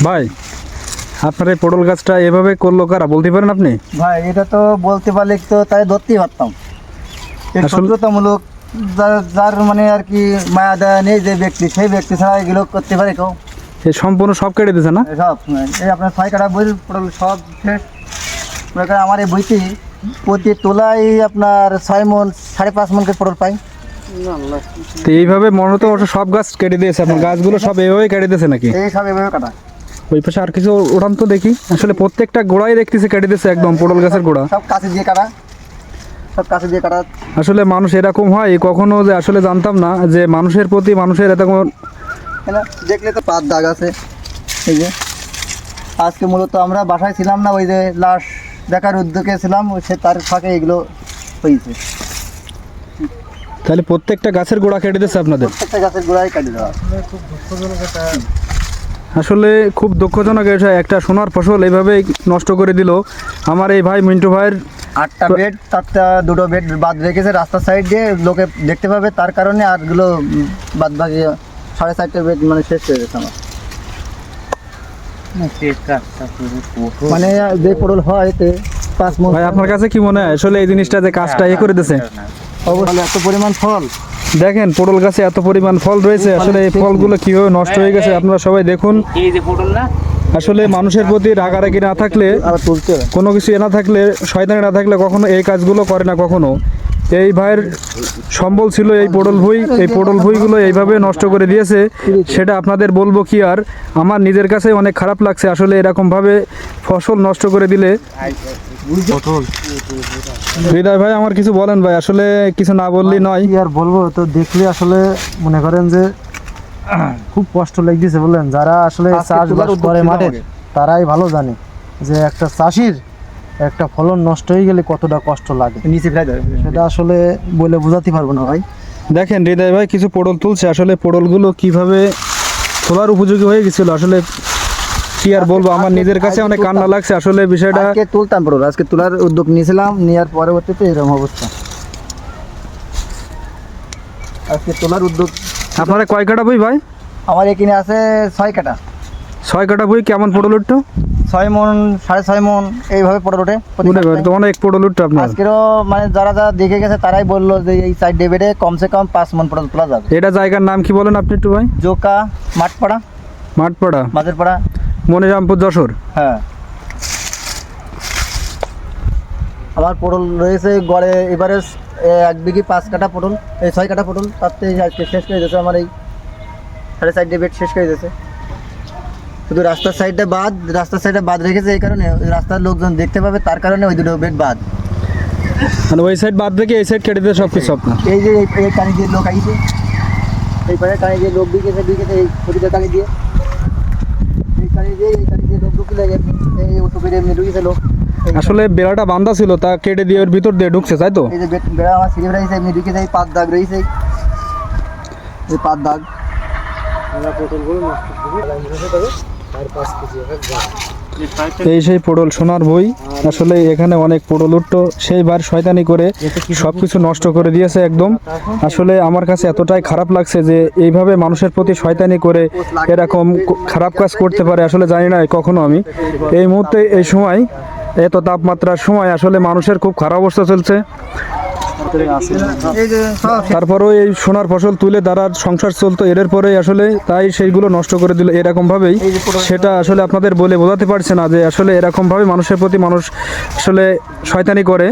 ভাই আপনার এই পটল গাছটা এভাবে করল কারা? বলতে পারেন আপনি? ভাই এটা তো বলতে পারলে তো তাই ধরতেই পারতাম। আসলে- যার- মানে আর কি মায়া দয়া নেই যে ব্যক্তি সেই ব্যক্তি ছাড়া এগুলো করতে পারে কেউ। এই সম্পূর্ণ সব কেটে দিয়েছে না? সব এই আপনার ছয় কাটা বই পটল সব শেষ আমার এই বইতে প্রতি তোলাই আপনার ছয় মন সাড়ে পাঁচ মনকে পটল পাই। তো এইভাবে মনে তো সব গাছ কেটে দিয়েছে আপনার গাছগুলো সব এইভাবে কেটে দিয়েছে নাকি? এই সব এভাবে কাটা। ওই পাশে আর কিছু ওঠান তো দেখি। আসলে প্রত্যেকটা গোড়াই দেখতেছে কেটে দিয়েছে একদম পটল গাছের গোড়া। সব কাছে দিয়ে কাটা। সব কাছে দিয়ে কাটা। আসলে মানুষ এরকম হয় কখনো যে আসলে জানতাম না যে মানুষের প্রতি মানুষের এরকম দেখলে তো পাত দাগ আছে। এই যে আজকে মূলত আমরা বাসায় ছিলাম না ওই যে লাশ দেখার উদ্যোগে ছিলাম সে তার ফাঁকে এগুলো হয়েছে। তাহলে প্রত্যেকটা গাছের গোড়া কেটে দিয়েছে আপনাদের? প্রত্যেকটা গাছের গোড়ায় কাটি দেওয়া। আসলে খুব দুঃখজনক বিষয় একটা সোনার ফসল এইভাবে নষ্ট করে দিল। আমার এই ভাই মিন্টু ভাইয়ের আটটা বেড চারটা দুটো বেড বাদ রেখেছে রাস্তার সাইড দিয়ে লোকে দেখতে পাবে তার কারণে আরগুলো বাদ বাকি সাড়ে চারটে বেড মানে শেষ হয়ে গেছে আমার। মানে যে পটল হয় এতে পাঁচ ভাই আপনার কাছে কি মনে হয়? আসলে এই জিনিসটা যে কাজটা ইয়ে করে দিয়েছে অবশ্যই। এত পরিমাণ ফল? দেখেন পটল গাছে এত পরিমাণ ফল রয়েছে। আসলে এই ফলগুলো কীভাবে নষ্ট হয়ে গেছে আপনারা সবাই দেখুন। এই যে পটল না? আসলে মানুষের প্রতি রাগারাগি না থাকলে কোনো কিছু এ না থাকলে শয়তানি না থাকলে কখনো এই কাজগুলো করে না কখনো। এই ভাইয়ের সম্বল ছিল এই পটল ভুই এই পটল ভুইগুলো এইভাবে নষ্ট করে দিয়েছে। সেটা আপনাদের বলব কি আর আমার নিজের কাছে অনেক খারাপ লাগছে। আসলে এরকমভাবে ফসল নষ্ট করে দিলে হৃদয় ভাই আমার কিছু বলেন ভাই। আসলে কিছু না বললেই নয়। আর বলব তো দেখলে আসলে মনে করেন যে খুব কষ্ট লেগেছে বললেন যারা আসলে চাষবাস করে আমাদের। তারাই ভালো জানে যে একটা চাষির একটা ফলন নষ্ট হয়ে গেলে কতটা কষ্ট লাগে? নিচে ফেলে দেবে। সেটা আসলে বলে বোঝাতে পারব না ভাই। দেখেন হৃদয় ভাই কিছু পটল তুলছে। আসলে পটলগুলো কীভাবে তোলার উপযোগী হয়ে গেছিল? আসলে কি আর বলব? আমার নিজের কাছে অনেক কান্না লাগছে। আসলে বিষয়টা আজকে তুলতাম পটল আজকে তোলার উদ্যোগ নিয়েছিলাম নেওয়ার পরবর্তীতে এরকম অবস্থা। আজকে তোলার উদ্যোগ আপনারা কয় কাটা বই ভাই? আমার এখানে আছে ছয় কাটা। ছয় কাটা বই কেমন পটল উঠতো? ছয় মন সাড়ে ছয় মন এইভাবে পটল ওঠে উঠে অনেক পটল উঠতো আপনার? আজকেরও মানে যারা যারা দেখে গেছে তারাই বলল যে এই সাইড ডেবেটে কমসে কম পাঁচ মন পটল তোলা যাবে। এটা জায়গার নাম কি বলেন আপনি একটু ভাই? জোকা মাঠপাড়া। মাঠপাড়া? মাঝেরপাড়া। মনিরামপুর যশোর? হ্যাঁ। আমার পটল রয়েছে গড়ে এবারে এক বিঘি পাঁচ কাটা পটল এই ছয় কাটা পটল তার থেকে আজকে শেষ করে দিয়েছে আমার এই সাড়ে চারটে বেড শেষ করে দিয়েছে। শুধু রাস্তার সাইডটা বাদ রাস্তার সাইডে বাদ রেখেছে এই কারণে রাস্তার লোকজন দেখতে পাবে তার কারণে ওই দুটো বেড বাদ মানে ওই সাইড বাদ রেখে এই সাইড কেটে দিয়ে সব কিছু আপনার? এই যে এই- কানি দিয়ে লোক আইছে এই পারে কানি দিয়ে লোক দিয়েছে দিয়েছে এই ছবিটা কানে দিয়ে। এই কানি দিয়ে এই কানি দিয়ে লোক ঢুকলে এই অটো করে এমনি ঢুকেছে লোক। আসলে বেড়াটা বান্ধা ছিল তা কেটে দিয়ে ওর ভিতর দিয়ে ঢুকছে তাই তো? এই যে বেড়া আমার সিঁড়ি রয়েছে এমনি ঢুকেছে এই পাত দাগ রয়েছে। এই পাত দাগ। এই সেই পটল সোনার বই আসলে এখানে অনেক পটল উঠতো সেইবার শয়তানি করে সব কিছু নষ্ট করে দিয়েছে একদম। আসলে আমার কাছে এতটাই খারাপ লাগছে যে এইভাবে মানুষের প্রতি শয়তানি করে এরকম খারাপ কাজ করতে পারে আসলে জানি না কখনো আমি। এই মুহূর্তে এই সময় এত তাপমাত্রার সময় আসলে মানুষের খুব খারাপ অবস্থা চলছে। তারপরেও এই সোনার ফসল তুলে তারা সংসার চলতো এর পরে আসলে তাই সেইগুলো নষ্ট করে দিল এরকমভাবেই। সেটা আসলে আপনাদের বলে বোঝাতে পারছে না যে আসলে এরকম ভাবে মানুষের প্রতি মানুষ আসলে শয়তানি করে।